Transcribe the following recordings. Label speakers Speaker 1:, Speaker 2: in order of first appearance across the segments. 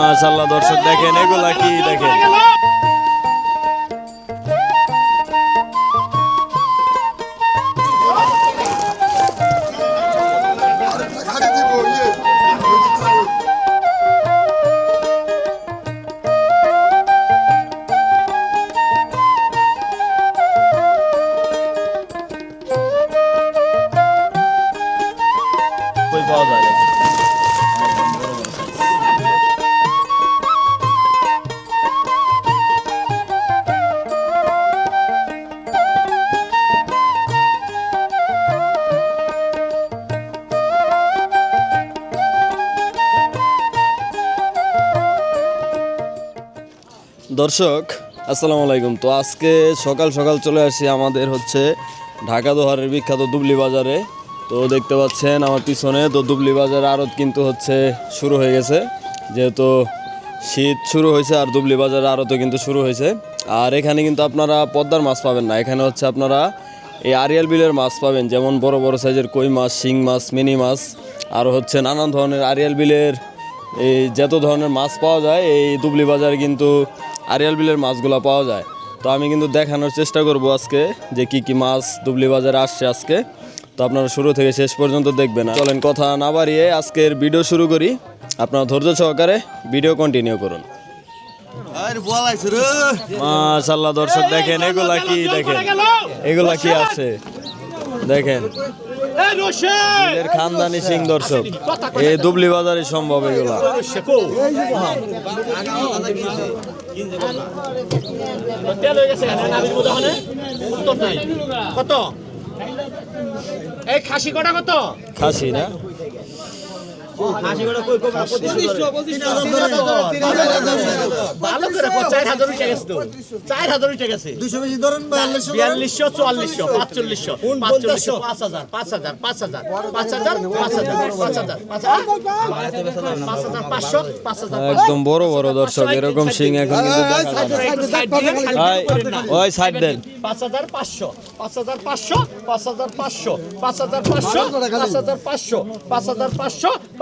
Speaker 1: মাশাল্লাহ দর্শক দেখেন এগুলা কি দেখেন? দর্শক, আসসালামু আলাইকুম। তো আজকে সকাল সকাল চলে আসি আমাদের হচ্ছে ঢাকা দোহারের বিখ্যাত দুবলি বাজারে। তো দেখতে পাচ্ছেন আমার পিছনে, তো দুবলি বাজার আড়ত কিন্তু হচ্ছে শুরু হয়ে গেছে। যেহেতু শীত শুরু হয়েছে আর দুবলি বাজার আড়তও কিন্তু শুরু হয়েছে। আর এখানে কিন্তু আপনারা পদ্মার মাছ পাবেন না। এখানে হচ্ছে আপনারা এই আরিয়াল বিলের মাছ পাবেন, যেমন বড় বড় সাইজের কই মাছ, শিং মাছ, মিনি মাছ, আর হচ্ছে নানান ধরনের আরিয়াল বিলের এই যত ধরনের মাছ পাওয়া যায়, এই দুবলি বাজারে কিন্তু আরিয়াল বিলের মাছগুলো পাওয়া যায়। তো আমি কিন্তু দেখানোর চেষ্টা করব আজকে যে কি কি মাছ দুবলি বাজারে আসছে আজকে। তো আপনারা শুরু থেকে শেষ পর্যন্ত দেখবেন। চলেন কথা না বাড়িয়ে আজকের ভিডিও শুরু করি। আপনারা ধৈর্য সহকারে ভিডিও কন্টিনিউ করুন। মাশাল্লাহ দর্শক দেখেন এগুলা কি দেখেন? এগুলা কি আছে? দেখেন। এর খানদানি সিং দর্শক। এই দুবলি বাজারে সম্ভব এগুলো।
Speaker 2: কত? এই খাসি কটা কত?
Speaker 1: খাসি না?
Speaker 2: পাঁচ হাজার পাঁচ পাঁচ হাজার পাঁচ হাজার পাঁচশো
Speaker 1: একদম বড় বড় দর্শক এরকম সিং এখন
Speaker 2: সাইড পাঁচ হাজার পাঁচশো পাঁচ হাজার পাঁচশো পাঁচ হাজার পাঁচশো পাঁচ হাজার পাঁচশো পাঁচ হাজার পাঁচশো পাঁচ হাজার পাঁচশো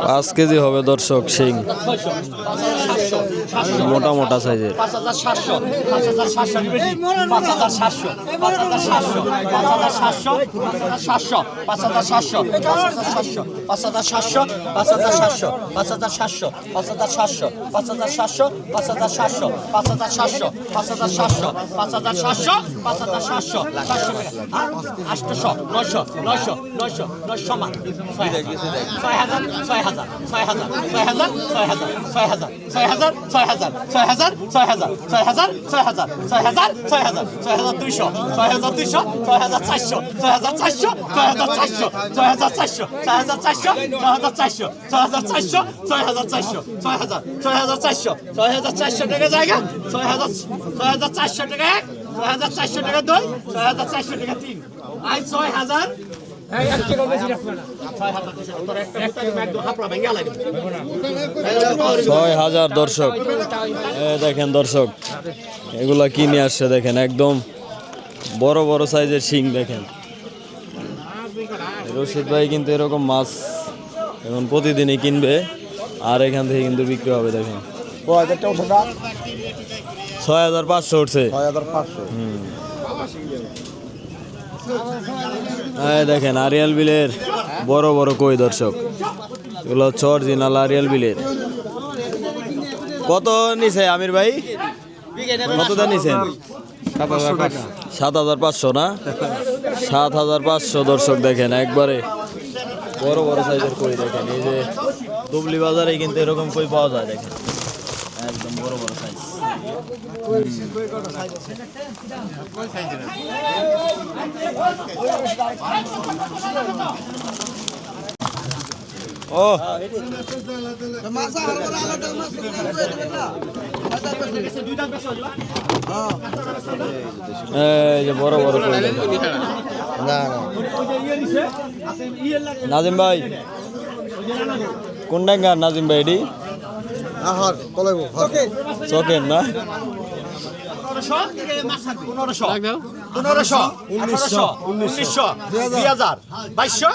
Speaker 2: পাঁচ
Speaker 1: কেজি হবে দর্শক সিং মোটা মোটা সাইজের
Speaker 2: সাতশো আটশো নয়শো নয়শো নয়শো নয়শো মান ছয় হাজার ছয় হাজার ছয় হাজার ছয় হাজার ছয় হাজার ছয় হাজার ছয় হাজার ছয় হাজার ছয় হাজার ছয় হাজার ছয় হাজার ছয় হাজার ছয় হাজার ছয় হাজার দুইশো ছয় হাজার দুইশো ছয় হাজার চারশো ছয় হাজার চারশো ছয় হাজার চারশো ছয় হাজার চারশো ছয় হাজার চারশো ছয় হাজার চারশো ছয় হাজার চারশো ছয় হাজার চারশো ছয় হাজার ছয় হাজার চারশো ছয় হাজার চারশো টাকা জায়গা ছয় হাজার ছয় হাজার চারশো টাকা ছয় হাজার চারশো টাকা দুই ছয় হাজার চারশো টাকা তিন আই ছয় হাজার ছয় হাজার তোর একটা একটা একদম হাপড়া ভেঙে লাগবে
Speaker 1: ছয় হাজার দর্শক। এ দেখেন দর্শক এগুলা কি নিয়ে আসছে দেখেন একদম বড় বড় সাইজের শিং দেখেন। রশিদ ভাই কিন্তু এরকম মাছ এখন প্রতিদিনই কিনবে আর এখান থেকে কিন্তু বিক্রি হবে দেখেন। ছয় হাজার পাঁচশো উঠছে। এই দেখেন আরিয়াল বিলের বড় বড় কই দর্শক। এগুলো হচ্ছে অরিজিনাল আরিয়াল বিলের কত নিছে আমির ভাই? কত দাম নিছেন? সাত হাজার পাঁচশো না? সাত হাজার পাঁচশো দর্শক দেখেন একবারে বড় বড় সাইজের কই দেখেন। এই যে দুবলি বাজারে কিন্তু এরকম কই পাওয়া যায় দেখেন একদম বড় বড় সাইজ ও যে বড় বড়
Speaker 3: না না।
Speaker 1: নাজিম ভাই কোন ডাঙ্গার নাজিম ভাই এটি?
Speaker 3: আহার কলাইব
Speaker 1: না
Speaker 2: পনেরোশো। পনেরোশো। উনিশশো। উনিশশো। দুই হাজার। বাইশশো?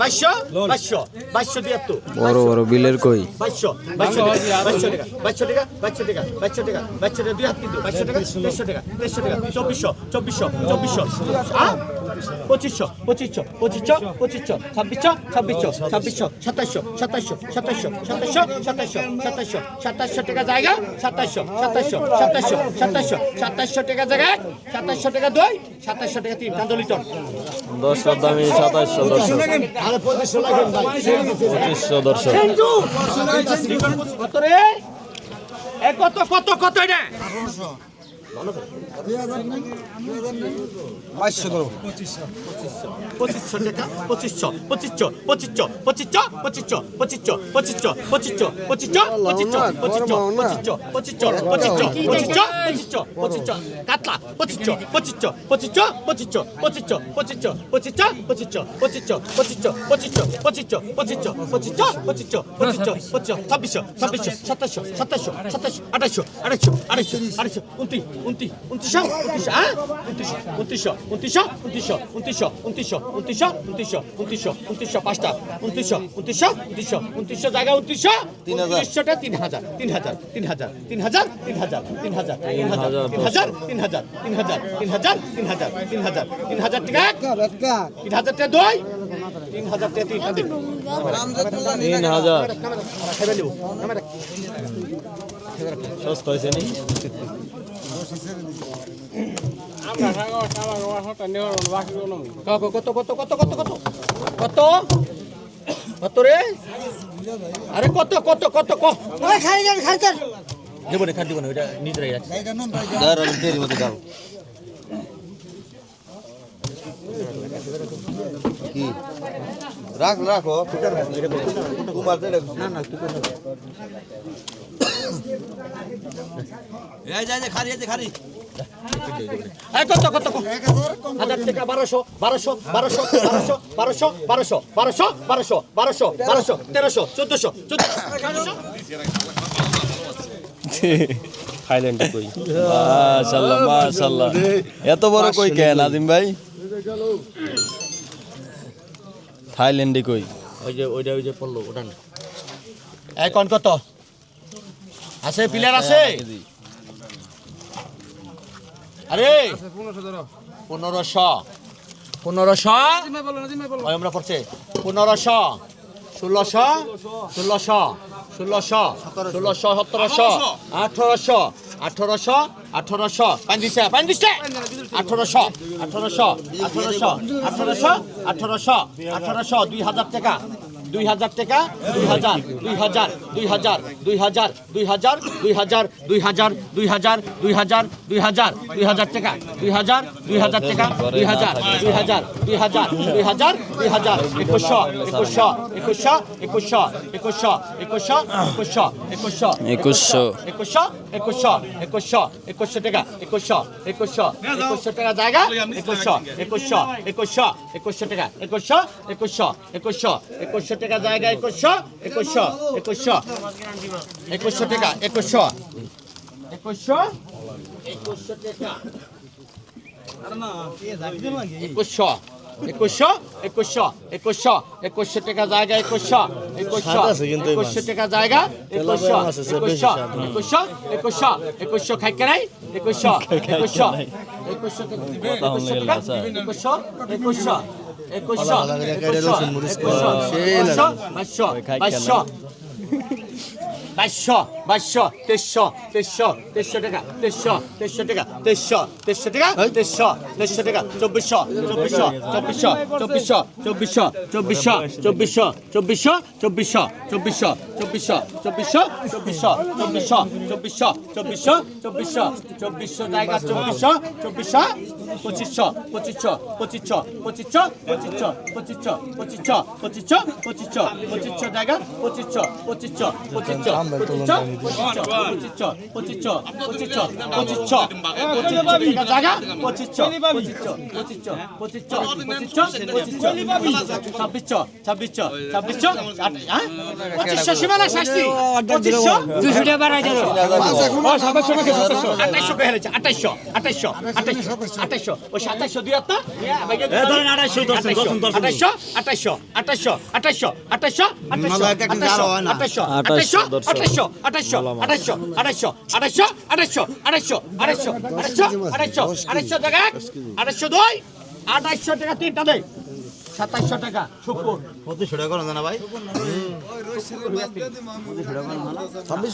Speaker 2: বাইশশো? বাইশশো। বাইশশো তিয়াত্তর
Speaker 1: বড় বড় বিলের কই?
Speaker 2: বাইশশো। বাইশশো টাকা। বাইশশো টাকা। বাইশশো টাকা। বাইশশো টাকা। বাইশশো টাকা। বাইশশো টাকা। দুই হাত কিন্তু। বাইশশো টাকা। তেইশশো টাকা। তেইশশো টাকা। চব্বিশশো। চব্বিশশো। চব্বিশশো? পঁচিশশো। পঁচিশশো। পঁচিশশো। পঁচিশশো। ছাব্বিশশো। ছাব্বিশশো। ছাব্বিশশো। সাতাশশো। সাতাশশো। সাতাশশো। সাতাশশো। সাতাশশো। সাতাশশো। সাতাশশো টাকা জায়গা? সাতাশশো। সাতাশশো। সাতাশশো। সাতাশশো। সাতাশশো টাকা জায়গা? সাতাশশো টাকা দুই? সাতাশশো টাকা তিন। কান্দলিটন
Speaker 1: দশটা দামি সাতাশশো দর্শক।
Speaker 2: পঁচিশশো
Speaker 1: দর্শক।
Speaker 2: কত কত কত এটা?
Speaker 3: বাইশশো করো
Speaker 2: পঁচিশশো টাকা পঁচিশশো পঁচিশশো পঁচিশশো পঁচিশশো পঁচিশশো পঁচিশশো পঁচিশশো পঁচিশশো পঁচিশশো পঁচিশশো পঁচিশশো পঁচিশশো পঁচিশশো পঁচিশশো পঁচিশশো পঁচিশশো কাতলা পঁচিশশো পঁচিশশো পঁচিশশো পঁচিশশো পঁচিশশো পঁচিশশো পঁচিশশো পঁচিশশো পঁচিশশো পঁচিশশো পঁচিশশো পঁচিশশো পঁচিশশো পঁচিশশো পঁচিশশো পঁচিশশো পঁচিশশো ছাব্বিশশো ছাব্বিশশো সাতাশশো সাতাশশো সাতাশশো আঠাশশো আড়াইশো আড়াইশো আড়াইশো উনত্রিশ উনত্রিশ উনত্রিশশো উনত্রিশ হ্যাঁ উনত্রিশশো উনত্রিশশো উনত্রিশশো উনত্রিশশো উনত্রিশশো উনত্রিশশো উনত্রিশশো উনত্রিশশো উনত্রিশশো পাঁচটা উনত্রিশশো উনত্রিশশো উনত্রিশশো উনত্রিশশো জায়গা উনত্রিশশো। উনত্রিশশোটা তিন হাজার তিন হাজার তিন হাজার তিন হাজার তিন হাজার তিন হাজার তিন হাজার তিন হাজার তিন হাজার তিন হাজার তিন হাজার তিন হাজার তিন হাজার তিন হাজার টাকা তিন হাজার টাকা দুই তিন হাজার টাকা তিন
Speaker 1: তিন
Speaker 2: কত কত কত কত কত কত কত আরে কত কত কত কত খাই খাই যান দেবো না খাই দেবো না ওইটা নিজেরাই আছে
Speaker 3: দেরি মতো রাখ রাখো কুমার দে
Speaker 2: না না তুই
Speaker 3: এই যাই খারি এই খারি
Speaker 2: কত কত কত হাজার টাকা বারোশো বারোশো বারোশো বারোশো বারোশো বারোশো বারোশো বারোশো বারোশো বারোশো তেরোশো চোদ্দশো চোদ্দশো
Speaker 1: থাইল্যান্ডে কই মাশাল্লাহ মাশাল্লাহ এত বড় কই কে নাজিম ভাই থাইল্যান্ডে কই
Speaker 2: ওই যে ওইটা ওই যে পড়ল ওটা না এখন কত আছে প্লেয়ার আছে আরে পনেরোশো পনেরোশো আমরা পড়ছে পনেরোশো ষোলোশো ষোলোশো ষোলোশো ষোলোশো সতেরোশো আঠারোশো আঠারোশো আঠারোশো পাঁচ দিছে আঠারোশো আঠারোশো আঠারোশো আঠারোশো আঠারোশো আঠারোশো দুই হাজার টাকা দুই হাজার টাকা দুই হাজার দুই হাজার দুই হাজার দুই হাজার দুই হাজার দুই হাজার দুই হাজার দুই হাজার দুই হাজার দুই হাজার দুই হাজার টাকা দুই হাজার দুই হাজার টাকা দুই হাজার দুই হাজার দুই হাজার দুই হাজার দুই হাজার একুশশো একুশশো একুশশো একুশশো একুশশো একুশশো একুশশো একুশশো
Speaker 1: একুশশো
Speaker 2: একুশশো একুশশো একুশশো একুশশো টাকা, একুশশো একুশশো একুশশো টাকা জায়গা, একুশশো একুশশো একুশশো একুশশো টাকা, একুশশো একুশশো একুশশো একুশশো টাকা জায়গা, একুশশো একুশশো একুশশো একুশশো টাকা, একুশশো একুশশো একুশশো টাকা, একুশশো একুশশো একুশশো একুশশো একুশশো টাকা জায়গা একুশশো একুশশো একুশশো টাকা জায়গা একুশশো একুশশো একুশশো একুশশো একুশশো খাইকে নাই। একুশশো একুশশো একুশশো একুশশো একুশশো একুশশো একুশশো বাইশশো বাইশশো তেইশশো তেইশশো তেইশশো টাকা তেইশশো তেইশশো টাকা তেইশশো তেইশশো টাকা তেইশশো তেইশশো টাকা চব্বিশশো চব্বিশশো চব্বিশশো চব্বিশশো চব্বিশশো চব্বিশশো চব্বিশশো চব্বিশশো চব্বিশশো চব্বিশশো চব্বিশশো চব্বিশশো চব্বিশশো চব্বিশশো চব্বিশশো চব্বিশশো চব্বিশশো জায়গা চব্বিশশো চব্বিশশো পঁচিশশো পঁচিশশো পঁচিশশো পঁচিশশো পঁচিশশো পঁচিশশো পঁচিশশো পঁচিশশো পঁচিশশো পঁচিশশো জায়গা পঁচিশশো পঁচিশশো পঁচিশশো হ্যাঁ বাড়াই দিল আঠাইশো আঠাইশো আঠাইশো আঠাইশো আঠাইশো ওই সাতাইশো দুই হাত আঠাইশো আঠাইশো আঠাইশো আঠাইশো আঠাইশো আঠাইশো আঠাইশো আঠাইশো আঠাইশো আঠাইশো আঠাইশো আঠাইশো আঠাইশো আঠাইশো আঠাইশো আঠাইশো আঠাইশো আঠাইশো আঠাইশো টাকা আঠাইশো দুই আঠাইশো টাকা তিনটা দেয় সাতাইশো টাকা শুকুর
Speaker 3: পঁচিশশো টাকা করো না ভাই।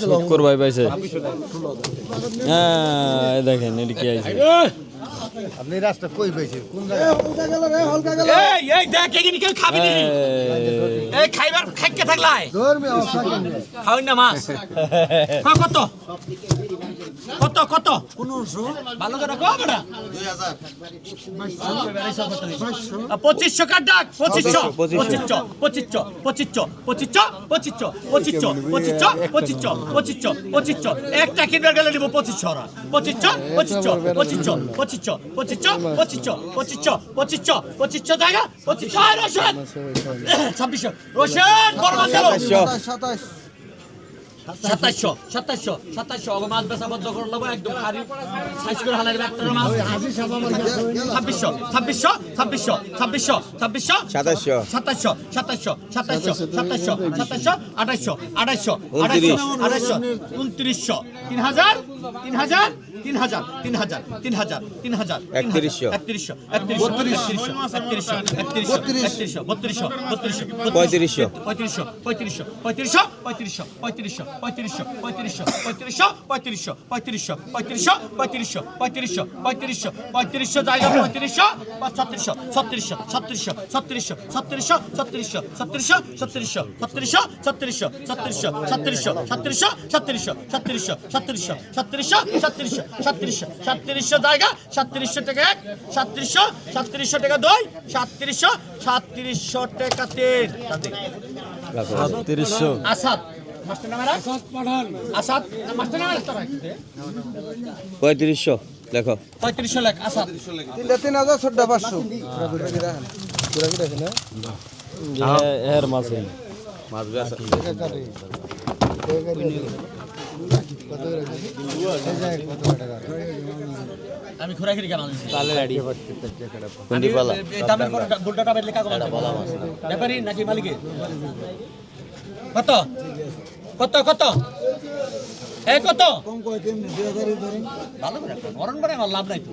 Speaker 1: শুক্র ভাই পাইছে। হ্যাঁ দেখেন এটি কি আইছে?
Speaker 3: আপনি রাস্তা কই পাইছেন? কোন
Speaker 2: এই এই দেখ এখানে কেউ খাবি নি।
Speaker 1: এই,
Speaker 2: এই খাইবার খাইকে থাকলাই খাওয়াই না মাছ। হ্যাঁ, কত? কত কত পনেরোশো ভালো করে কো বেটা পঁচিশশো কার ডাক পঁচিশশো পঁচিশশো পঁচিশশো পঁচিশশো পঁচিশশো পঁচিশশো পঁচিশশো পঁচিশশো পঁচিশশো পঁচিশশো পঁচিশশো একটা কিনবার গেলে নিবো পঁচিশশো ওরা পঁচিশশো পঁচিশশো পঁচিশশো পঁচিশশো পঁচিশশো পঁচিশশো পঁচিশশো পঁচিশশো পঁচিশশো জায়গা পঁচিশশো রোশন ছাব্বিশশো রোশন বড় গেল সাতাশশো সাতাশশো সাতাশশো। ওগো মাছ বেচা বন্ধ করে নেব একদম খারি। সাইজ করে হালার ব্যাগটার মাছ। ছাব্বিশশো ছাব্বিশশো ছাব্বিশশো ছাব্বিশশো ছাব্বিশশো।
Speaker 3: সাতাশশো।
Speaker 2: সাতাশশো সাতাশশো সাতাশশো সাতাশশো সাতাশশো আঠাশশো আঠাশশো আঠাশশো আঠাশশো উনত্রিশশো তিন হাজার তিন হাজার তিন হাজার তিন হাজার তিন হাজার তিন হাজার
Speaker 3: একত্রিশশো।
Speaker 2: একত্রিশশো একত্রিশশো একত্রিশশো একত্রিশশো একত্রিশশো বত্রিশশো বত্রিশশো
Speaker 3: পঁয়ত্রিশশো।
Speaker 2: পঁয়ত্রিশশো পঁয়ত্রিশশো পঁয়ত্রিশশো পঁয়ত্রিশশো পঁয়ত্রিশশো পঁয়ত্রিশশো পঁয়ত্রিশশো পঁয়ত্রিশশো পঁয়ত্রিশশো পঁয়ত্রিশশো পঁয়ত্রিশশো পঁয়ত্রিশশো পঁয়ত্রিশশো পঁয়ত্রিশশো পঁয়ত্রিশশো জায়গা পঁয়ত্রিশশো ছত্রিশশো ছত্রিশশো ছত্রিশশো ছত্রিশশো ছত্রিশশো ছত্রিশশো ছত্রিশশো ছত্রিশশো ছত্রিশশো ছত্রিশশো ছত্রিশশো ছত্রিশশো ছত্রিশশো ছত্রিশশো ছত্রিশশো ছত্রিশশো ছত্রিশশো ছত্রিশশো ছত্রিশশো ছত্রিশশো জায়গা সাতত্রিশশো টাকা এক সাতত্রিশশো সাতত্রিশশো টাকা দুই সাতত্রিশশো সাতত্রিশশো টাকা তিন।
Speaker 1: তিরিশশো
Speaker 2: আসাদ।
Speaker 3: পঁয়ত্রিশশো লেখো।
Speaker 2: পঁয়ত্রিশশো লেখ আসাদ।
Speaker 4: তিন হাজার ছোট্ট পাঁচশো।
Speaker 1: এর মাছে
Speaker 3: মাছ
Speaker 2: আমি ঘোরা ঘুরি কেন
Speaker 3: তাহলে আড়ি
Speaker 2: কোন দিক বলা দামের কোন গোলটা টাবের লেখা কম বলা মাস ব্যাপারি নাকি মালিকে কত? কত কত? এ কত? কম কই কেমনে 2000 ধরেন ভালো করে অরণ করে লাভ নাই তো।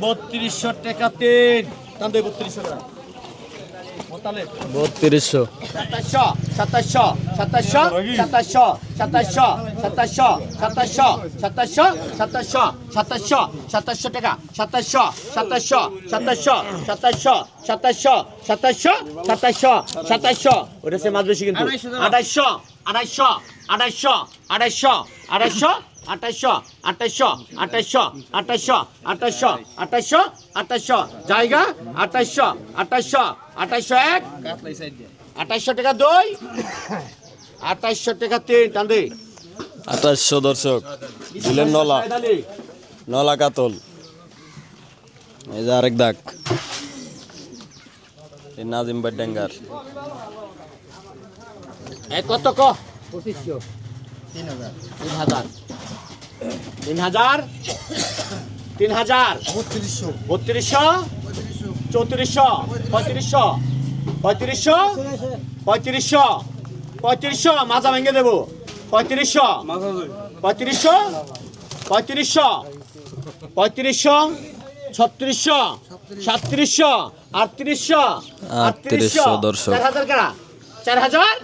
Speaker 2: বত্রিশশো টাকা তিন টান দেয় বত্রিশশো টাকা
Speaker 1: বত্রিশশো
Speaker 2: সাতাশশো সাতাশশো সাতাশশো সাতাশশো সাতাশশো সাতাশশো সাতাশশো সাতাশশো সাতাশশো সাতাশশো সাতাশশো টাকা সাতাশশো সাতাশশো সাতাশশো সাতাশশো সাতাশশো সাতাশশো সাতাশশো সাতাশশো ওটা সে মাছ বেশি কিন্তু আঠাশশো আঠাশশো আঠাশশো আঠাশশো আঠাশশো আঠাশশো আঠাশশো আঠাশশো আঠাশশো আঠাশশো আঠাশশো আঠাশশো জায়গা? আঠাশশো আঠাশশো আঠাশশো এক। আঠাশশো টাকা দুই। আঠাশশো টাকা তিন টান্দি
Speaker 1: আঠাশশো দর্শক দিলেন নলা। নলা কাতল। এই যে আরেক দাগ। এই নাজিম ভাই ডেঙ্গার।
Speaker 2: কত ক? তিন হাজার তিন হাজার। তিন হাজার
Speaker 4: বত্রিশশো।
Speaker 2: বত্রিশশো চৌত্রিশশো পঁয়ত্রিশশো পঁয়ত্রিশশো পঁয়ত্রিশশো পঁয়ত্রিশশো মাজা ভেঙে দেবো। পঁয়ত্রিশশো পঁয়ত্রিশশো পঁয়ত্রিশশো পঁয়ত্রিশশো ছত্রিশশো সাতত্রিশশো আটত্রিশশো
Speaker 1: আটত্রিশশো, দর্শক।
Speaker 2: চার হাজার কারা? চার হাজার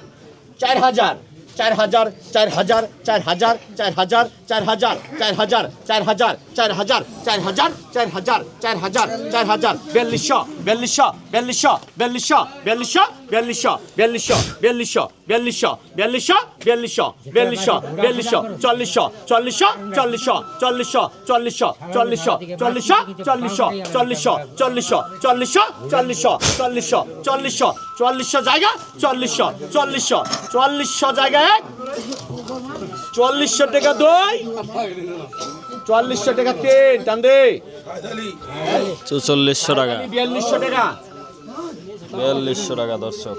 Speaker 2: চার হাজার চার হাজার চার হাজার চার হাজার চার হাজার চার হাজার চার হাজার চার হাজার চার হাজার চার হাজার চার হাজার চার হাজার চার হাজার বিয়াল্লিশশো বিয়াল্লিশশো বিয়াল্লিশশো বিয়াল্লিশশো বিয়াল্লিশশো বিয়াল্লিশশো বিয়াল্লিশশো বিয়াল্লিশশো বিয়াল্লিশশো বিয়াল্লিশশো বিয়াল্লিশশো বিয়াল্লিশশো বিয়াল্লিশশো চল্লিশশো চল্লিশশো চল্লিশশো চল্লিশশো চল্লিশশো চল্লিশশো চল্লিশশো চল্লিশশো চল্লিশশো চল্লিশশো চল্লিশশো চল্লিশশো চল্লিশশো চল্লিশশো চল্লিশশো জায়গা চল্লিশশো চল্লিশশো চল্লিশশো জায়গায় চল্লিশশো টাকা দুই। চল্লিশশো টাকা তিন টান্দে
Speaker 1: চল্লিশশো টাকা।
Speaker 2: বিয়াল্লিশশো টাকা।
Speaker 1: বিয়াল্লিশশো টাকা দর্শক।